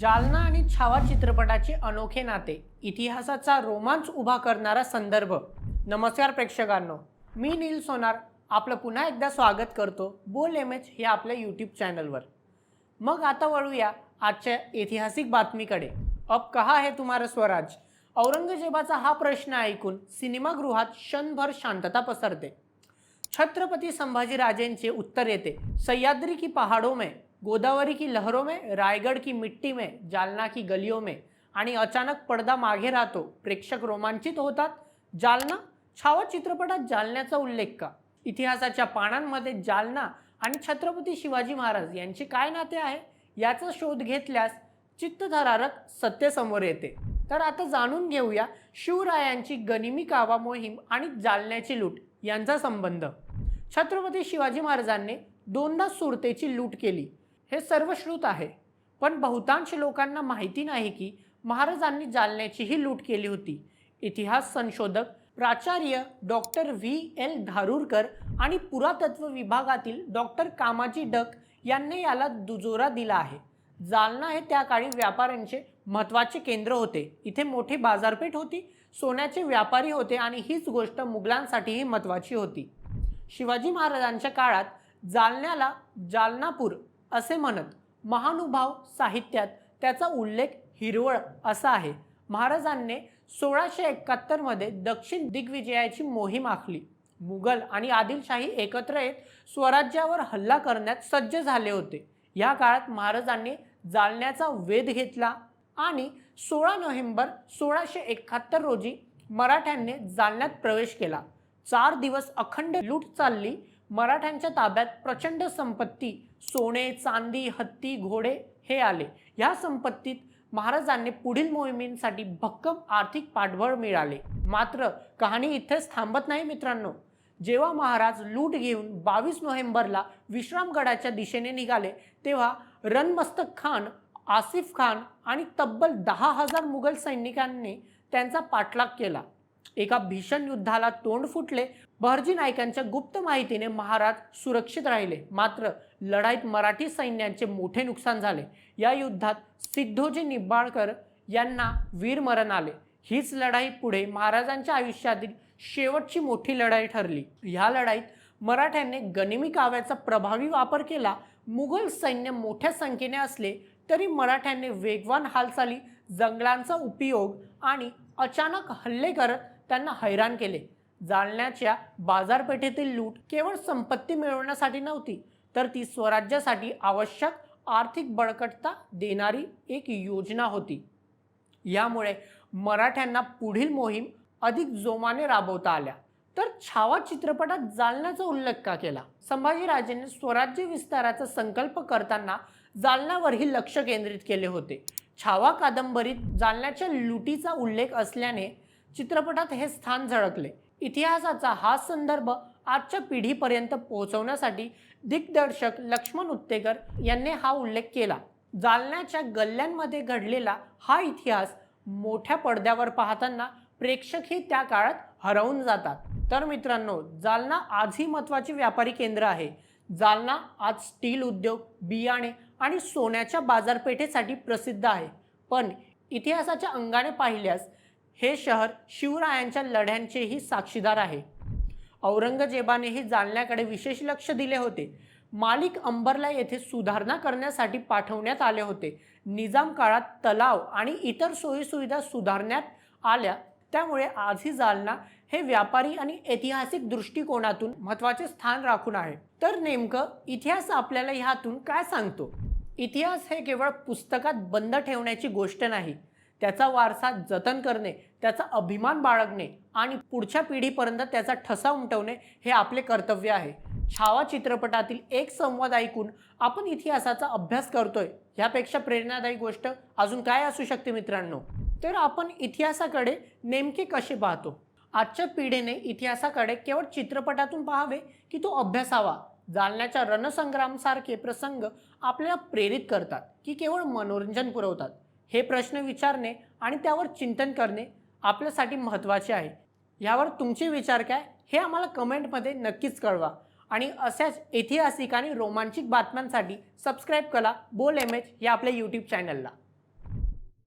जालना आणि छावा चित्रपटाचे अनोखे नाते इतिहासाचा रोमांच उभा करणारा संदर्भ. नमस्कार प्रेक्षकांनो मी नील सोनार. आपलं पुन्हा एकदा स्वागत करतो बोल एम एच या आपल्या यूट्यूब चॅनलवर. मग आता वळूया आजच्या ऐतिहासिक बातमीकडे. अब कहा हे तुम्हारा स्वराज? औरंगजेबाचा हा प्रश्न ऐकून सिनेमागृहात क्षणभर शांतता पसरते. छत्रपती संभाजीराजेंचे उत्तर येते सह्याद्री की पहाडो में? गोदावरी की लहरों में रायगढ़ की मिट्टी में जालना की गलियों में आणि अचानक पडदा मागे राहतो प्रेक्षक रोमांचित होतात. जालना छावा चित्रपटात जालन्याचा उल्लेख का? इतिहासाच्या पानांमध्ये जालना आणि छत्रपती शिवाजी महाराज यांचे काय नाते आहे? याचा शोध घेतल्यास चित्तथरारक सत्य समोर येते. तर आता जाणून घेऊया शिवरायांची गनिमी कावा मोहीम आणि जालन्याची लूट यांचा संबंध. छत्रपती शिवाजी महाराजांनी दोनदा सुरतेची लूट केली. हे सर्वश्रुत आहे. पण बहुतांश लोकांना माहिती नाही की महाराजांनी जालन्याचीही लूट केली होती. इतिहास संशोधक प्राचार्य डॉक्टर व्ही. एल. धारूरकर आणि पुरातत्व विभागातील डॉक्टर कामाजी डक यांनी याला दुजोरा दिला आहे. जालना हे त्या काळी व्यापाऱ्यांचे महत्त्वाचे केंद्र होते. इथे मोठी बाजारपेठ होती सोन्याचे व्यापारी होते आणि हीच गोष्ट मुघलांसाठीही महत्त्वाची होती. शिवाजी महाराजांच्या काळात जालन्याला जालनापूर असे म्हणत महानुभाव साहित्यात त्याचा उल्लेख हिरवळ असा आहे. महाराजांनी सोळाशे एकाहत्तरमध्ये दक्षिण दिग्विजयाची मोहीम आखली. मुघल आणि आदिलशाही एकत्र येत स्वराज्यावर हल्ला करण्यात सज्ज झाले होते. या काळात महाराजांनी जालन्याचा वेध घेतला आणि सोळा नोव्हेंबर सोळाशे एकाहत्तर रोजी मराठ्यांनी जालन्यात प्रवेश केला. चार दिवस अखंड लूट चालली. मराठ्यांच्या ताब्यात प्रचंड संपत्ती सोने चांदी हत्ती घोडे हे आले. या संपत्तीत महाराजांनी पुढील मोहिमेसाठी भक्कम आर्थिक पाठबळ मिळाले. मात्र कहाणी इथेच थांबत नाही मित्रांनो. जेव्हा महाराज लूट घेऊन बावीस नोव्हेंबरला विश्रामगडाच्या दिशेने निघाले तेव्हा रणमस्तक खान आसिफ खान आणि तब्बल दहा हजार मुघल सैनिकांनी त्यांचा पाठलाग केला. एका भीषण युद्धाला तोंड फुटले बहरजी नायकांच्या गुप्त माहितीने महाराज सुरक्षित राहिले. मात्र लढाईत मराठी सैन्यांचे मोठे नुकसान झाले. या युद्धात सिद्धोजी निंबाळकर यांना वीरमरण आले. हीच लढाई पुढे महाराजांच्या आयुष्यातील शेवटची मोठी लढाई ठरली. ह्या लढाईत मराठ्यांनी गनिमी काव्याचा प्रभावी वापर केला. मुघल सैन्य मोठ्या संख्येने असले तरी मराठ्यांनी वेगवान हालचाली जंगलांचा उपयोग आणि अचानक हल्ले करत त्यांना हैराण केले. जालन्याच्या बाजारपेठेतील लूट केवळ संपत्ती मिळवण्यासाठी नव्हती तर ती स्वराज्यासाठी आवश्यक आर्थिक बळकटता देणारी एक योजना होती. यामुळे मराठ्यांना पुढील मोहीम अधिक जोमाने राबवता आल्या. तर छावा चित्रपटात जालन्याचा उल्लेख का केला? संभाजीराजेंनी स्वराज्य विस्ताराचा संकल्प करताना जालन्यावरही लक्ष केंद्रित केले होते. छावा कादंबरीत जालन्याच्या लुटीचा उल्लेख असल्याने चित्रपटात हे स्थान झळकले. इतिहासाचा हा संदर्भ आजच्या पिढीपर्यंत पोहोचवण्यासाठी दिग्दर्शक लक्ष्मण उत्तेकर यांनी हा उल्लेख केला. जालन्याच्या गल्ल्यांमध्ये घडलेला हा इतिहास मोठ्या पडद्यावर पाहताना प्रेक्षकही त्या काळात हरवून जातात. तर मित्रांनो जालना आजही महत्त्वाचे व्यापारी केंद्र आहे. जालना आज स्टील उद्योग बियाणे आणि सोन्याच्या बाजारपेठेसाठी प्रसिद्ध आहे. पण इतिहासाच्या अंगाने पाहिल्यास हे शहर शिवरायांच्या लढ्यांचेही साक्षीदार आहे. औरंगजेबानेही जालन्याकडे विशेष लक्ष दिले होते. मालिक अंबरला येथे सुधारणा करण्यासाठी पाठवण्यात आले होते. निजाम काळात तलाव आणि इतर सोयीसुविधा सुधारण्यात आल्या त्यामुळे आजही जालना हे व्यापारी आणि ऐतिहासिक दृष्टिकोनातून महत्त्वाचे स्थान राखून आहे. तर नेमकं इतिहास आपल्याला ह्यातून काय सांगतो? इतिहास हे केवळ पुस्तकात बंद ठेवण्याची गोष्ट नाही. त्याचा वारसा जतन करणे त्याचा अभिमान बाळगणे आणि पुढच्या पिढीपर्यंत त्याचा ठसा उमटवणे हे आपले कर्तव्य आहे. छावा चित्रपटातील एक संवाद ऐकून आपण इतिहासाचा अभ्यास करतोय ह्यापेक्षा प्रेरणादायी गोष्ट अजून काय असू शकते मित्रांनो? तर आपण इतिहासाकडे नेमके कसे पाहतो? आजच्या पिढीने इतिहासाकडे केवळ चित्रपटातून पाहावे की तो अभ्यासावा? जालन्याच्या रणसंग्रामसारखे प्रसंग आपल्याला प्रेरित करतात की केवळ मनोरंजन पुरवतात? हे प्रश्न विचारणे आणि त्यावर चिंतन करणे आपल्यासाठी महत्त्वाचे आहे. यावर तुमचे विचार काय हे आम्हाला कमेंटमध्ये नक्कीच कळवा. आणि अशाच ऐतिहासिक आणि रोमांचिक बातम्यांसाठी सबस्क्राईब करा. बोल एम एच या आपल्या यूट्यूब चॅनलला